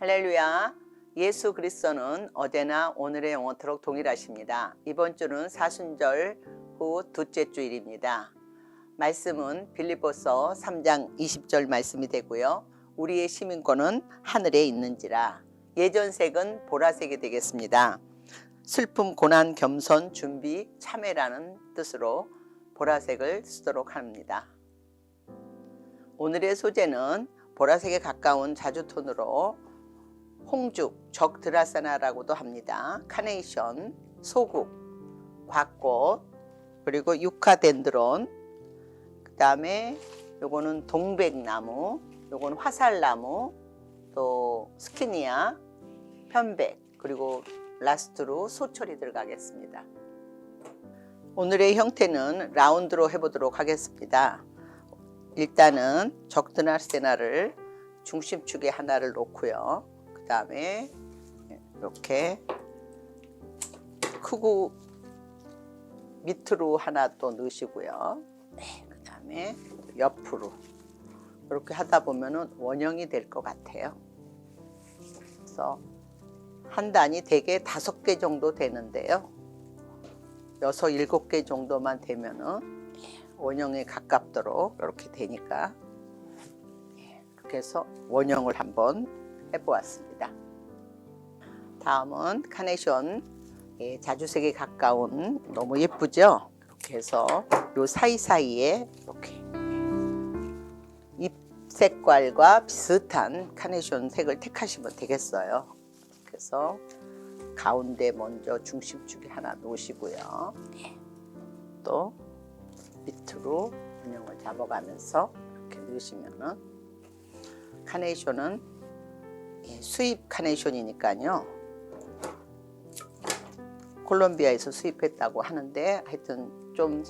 할렐루야. 예수 그리스도는 어제나 오늘의 영원토록 동일하십니다. 이번 주는 사순절 후 둘째 주일입니다. 말씀은 빌립보서 3장 20절 말씀이 되고요. 우리의 시민권은 하늘에 있는지라. 예전색은 보라색이 되겠습니다. 슬픔, 고난, 겸손, 준비, 참회라는 뜻으로 보라색을 쓰도록 합니다. 오늘의 소재는 보라색에 가까운 자주톤으로 홍죽, 적드라사나라고도 합니다. 카네이션, 소국, 곽꽃, 그리고 유카덴드론, 그 다음에 요거는 동백나무, 요건 화살나무, 또 스키니아, 편백, 그리고 라스트로 소철이 들어가겠습니다. 오늘의 형태는 라운드로 해보도록 하겠습니다. 일단은 적드라세나를 중심축에 하나를 놓고요. 그 다음에 이렇게 크고 밑으로 하나 또 넣으시고요. 네, 그 다음에 옆으로 이렇게 하다 보면은 원형이 될 것 같아요. 그래서 한 단이 대개 다섯 개 정도 되는데요. 여섯 일곱 개 정도만 되면은 원형에 가깝도록 이렇게 되니까 이렇게 해서 원형을 한번 해보았습니다. 다음은 카네이션 예, 자주색에 가까운 너무 예쁘죠? 이렇게 해서 요 사이사이에 이렇게 잎 색깔과 비슷한 카네이션 색을 택하시면 되겠어요. 그래서 가운데 먼저 중심 축에 하나 놓으시고요. 또 밑으로 균형을 잡아가면서 이렇게 넣으시면은 카네이션은 예, 수입 카네이션이니까요. 콜롬비아에서 수입했다고 하는데 하여튼 좀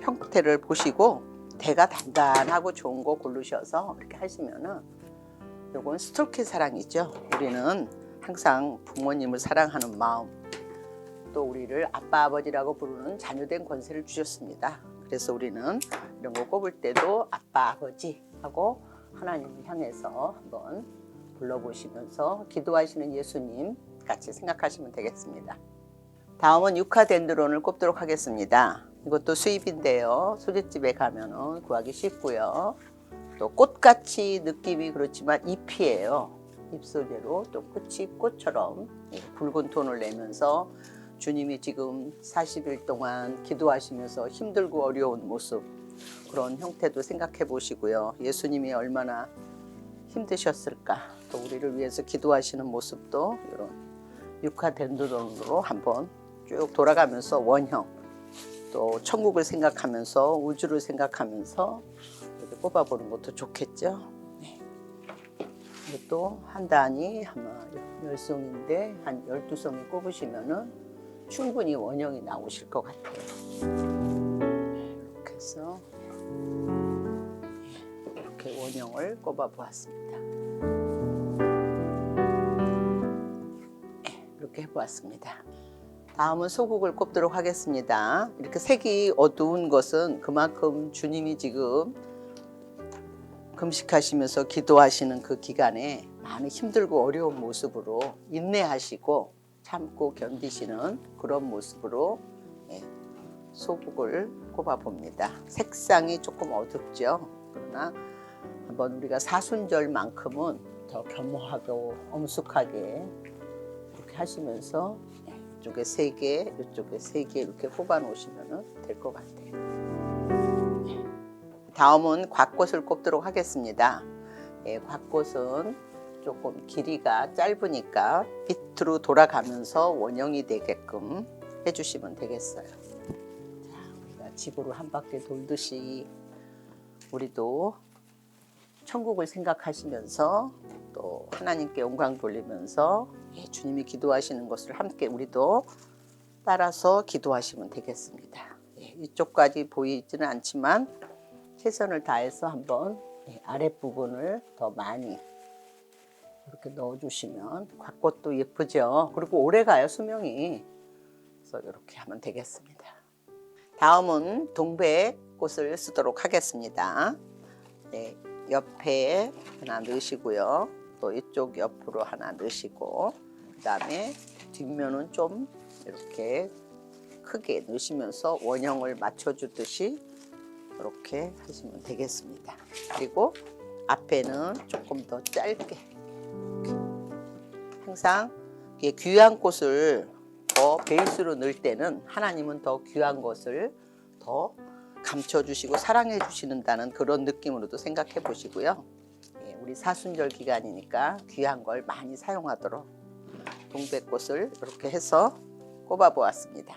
형태를 보시고 대가 단단하고 좋은 거 고르셔서 이렇게 하시면은 요건 스토키 사랑이죠. 우리는 항상 부모님을 사랑하는 마음 또 우리를 아빠 아버지라고 부르는 자녀된 권세를 주셨습니다. 그래서 우리는 이런 거 꼽을 때도 아빠 아버지 하고 하나님을 향해서 한번 불러보시면서 기도하시는 예수님 같이 생각하시면 되겠습니다. 다음은 유카덴드론을 꼽도록 하겠습니다. 이것도 수입인데요. 소재집에 가면은 구하기 쉽고요. 또 꽃같이 느낌이 그렇지만 잎이에요. 잎 소재로 또 끝이 꽃처럼 붉은 톤을 내면서 주님이 지금 40일 동안 기도하시면서 힘들고 어려운 모습 그런 형태도 생각해 보시고요. 예수님이 얼마나 힘드셨을까 또 우리를 위해서 기도하시는 모습도 이런 육화덴드론으로 한번 쭉 돌아가면서 원형 또 천국을 생각하면서 우주를 생각하면서 이렇게 뽑아보는 것도 좋겠죠. 네. 이것도 한 단이 아마 열 송인데 한 열두 송이 꼽으시면은 충분히 원형이 나오실 것 같아요. 이렇게 해서 이렇게 원형을 꼽아 보았습니다. 이렇게 해보았습니다. 다음은 소국을 꼽도록 하겠습니다. 이렇게 색이 어두운 것은 그만큼 주님이 지금 금식하시면서 기도하시는 그 기간에 많이 힘들고 어려운 모습으로 인내하시고 참고 견디시는 그런 모습으로 예, 소국을 꼽아 봅니다. 색상이 조금 어둡죠. 그러나 한번 우리가 사순절만큼은 더 겸허하고 엄숙하게 하시면서 예, 이쪽에 세 개, 이쪽에 세 개 이렇게 뽑아 놓으시면 될 것 같아요. 예. 다음은 곽꽃을 꼽도록 하겠습니다. 예, 곽꽃은 조금 길이가 짧으니까 밑으로 돌아가면서 원형이 되게끔 해주시면 되겠어요. 자, 우리가 집으로 한 바퀴 돌듯이 우리도 천국을 생각하시면서 또 하나님께 영광 돌리면서 예, 주님이 기도하시는 것을 함께 우리도 따라서 기도하시면 되겠습니다. 예, 이쪽까지 보이지는 않지만 최선을 다해서 한번 예, 아랫부분을 더 많이 이렇게 넣어주시면 곽꽃도 예쁘죠. 그리고 오래 가요 수명이. 그래서 이렇게 하면 되겠습니다. 다음은 동백 꽃을 쓰도록 하겠습니다. 네, 옆에 하나 넣으시고요. 또 이쪽 옆으로 하나 넣으시고 그다음에 뒷면은 좀 이렇게 크게 넣으시면서 원형을 맞춰주듯이 이렇게 하시면 되겠습니다. 그리고 앞에는 조금 더 짧게. 항상 귀한 꽃을 더 베이스로 넣을 때는 하나님은 더 귀한 것을 더 감춰주시고 사랑해 주시는다는 그런 느낌으로도 생각해 보시고요. 예, 우리 사순절 기간이니까 귀한 걸 많이 사용하도록 동백꽃을 이렇게 해서 꼽아 보았습니다.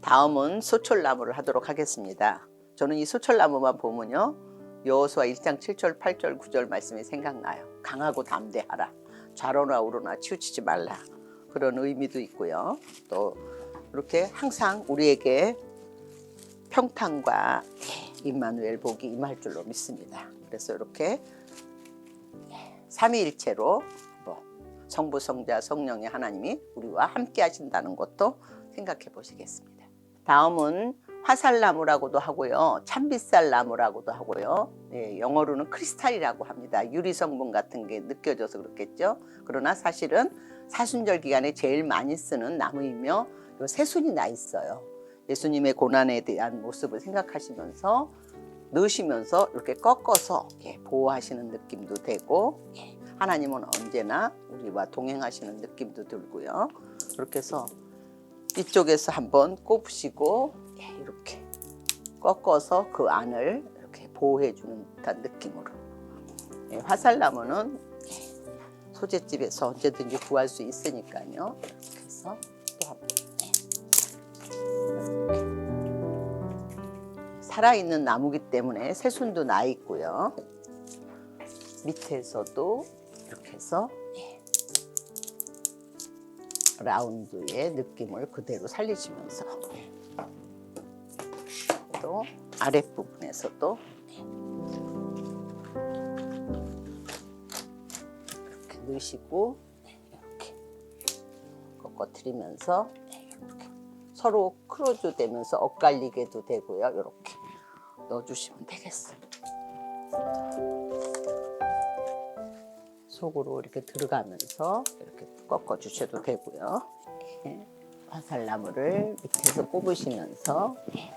다음은 소철나무를 하도록 하겠습니다. 저는 이 소철나무만 보면요. 여호수아 1장 7절, 8절, 9절 말씀이 생각나요. 강하고 담대하라. 좌로나 우로나 치우치지 말라. 그런 의미도 있고요. 또 이렇게 항상 우리에게 평탄과 임마누엘 복이 임할 줄로 믿습니다. 그래서 이렇게 삼위일체로 뭐 성부, 성자, 성령의 하나님이 우리와 함께 하신다는 것도 생각해 보시겠습니다. 다음은 화살나무라고도 하고요. 참빗살나무라고도 하고요. 예, 영어로는 크리스탈이라고 합니다. 유리 성분 같은 게 느껴져서 그렇겠죠. 그러나 사실은 사순절 기간에 제일 많이 쓰는 나무이며 요 새순이 나 있어요. 예수님의 고난에 대한 모습을 생각하시면서 넣으시면서 이렇게 꺾어서 예, 보호하시는 느낌도 되고 예, 하나님은 언제나 우리와 동행하시는 느낌도 들고요. 그렇게 해서 이쪽에서 한번 꼽으시고 예, 이렇게 꺾어서 그 안을 이렇게 보호해 주는 듯한 느낌으로 예, 화살나무는 예, 소재집에서 언제든지 구할 수 있으니까요. 이렇게 해서 살아있는 나무기 때문에 새순도 나 있고요. 밑에서도 이렇게 해서 예, 라운드의 느낌을 그대로 살리시면서 또 아랫부분에서도 이렇게 넣으시고 이렇게 꺾어뜨리면서 이렇게 서로 크로즈 되면서 엇갈리게도 되고요. 이렇게 넣어주시면 되겠어요. 속으로 이렇게 들어가면서 이렇게 꺾어 주셔도 되고요. 이렇게 화살나무를 밑에서 꼽으시면서 이렇게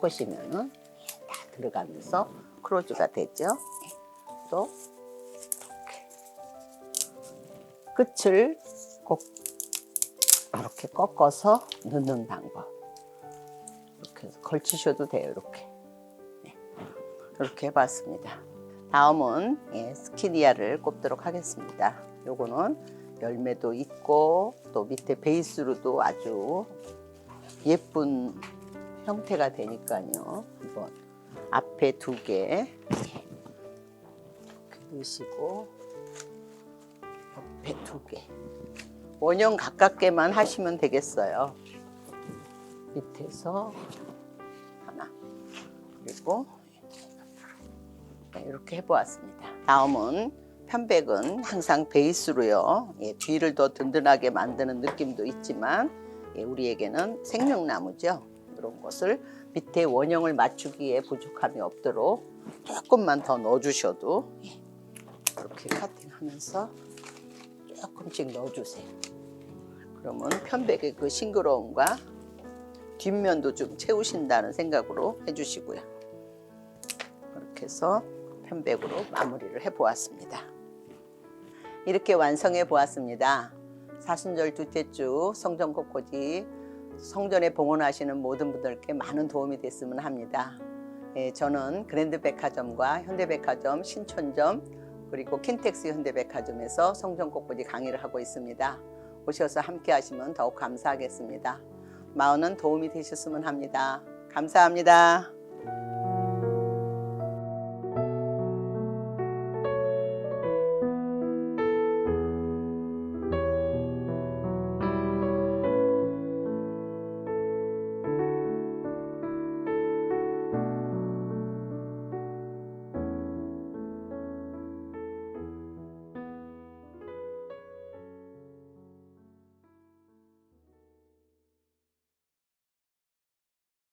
꺾으시면은 다 들어가면서 크로즈가 되죠. 또 이렇게 끝을 꼭 이렇게 꺾어서 넣는 방법. 이렇게 해서 걸치셔도 돼요. 이렇게. 네. 이렇게 해봤습니다. 다음은 예, 스키니아를 꼽도록 하겠습니다. 요거는 열매도 있고 또 밑에 베이스로도 아주 예쁜 형태가 되니까요. 한번 앞에 두 개 넣으시고 옆에 두 개. 원형 가깝게만 하시면 되겠어요. 밑에서 하나 그리고 네, 이렇게 해보았습니다. 다음은 편백은 항상 베이스로요. 예, 뒤를 더 든든하게 만드는 느낌도 있지만 예, 우리에게는 생명나무죠. 이런 것을 밑에 원형을 맞추기에 부족함이 없도록 조금만 더 넣어주셔도 예, 이렇게 카팅하면서 조금씩 넣어주세요. 그러면 편백의 그 싱그러움과 뒷면도 좀 채우신다는 생각으로 해주시고요. 그렇게 해서 편백으로 마무리를 해보았습니다. 이렇게 완성해 보았습니다. 사순절 둘째 주 성전 곳곳이 성전에 봉헌하시는 모든 분들께 많은 도움이 됐으면 합니다. 예, 저는 그랜드 백화점과 현대백화점, 신촌점 그리고 킨텍스 현대백화점에서 성전 곳곳이 강의를 하고 있습니다. 오셔서 함께 하시면 더욱 감사하겠습니다. 마흔은 도움이 되셨으면 합니다. 감사합니다.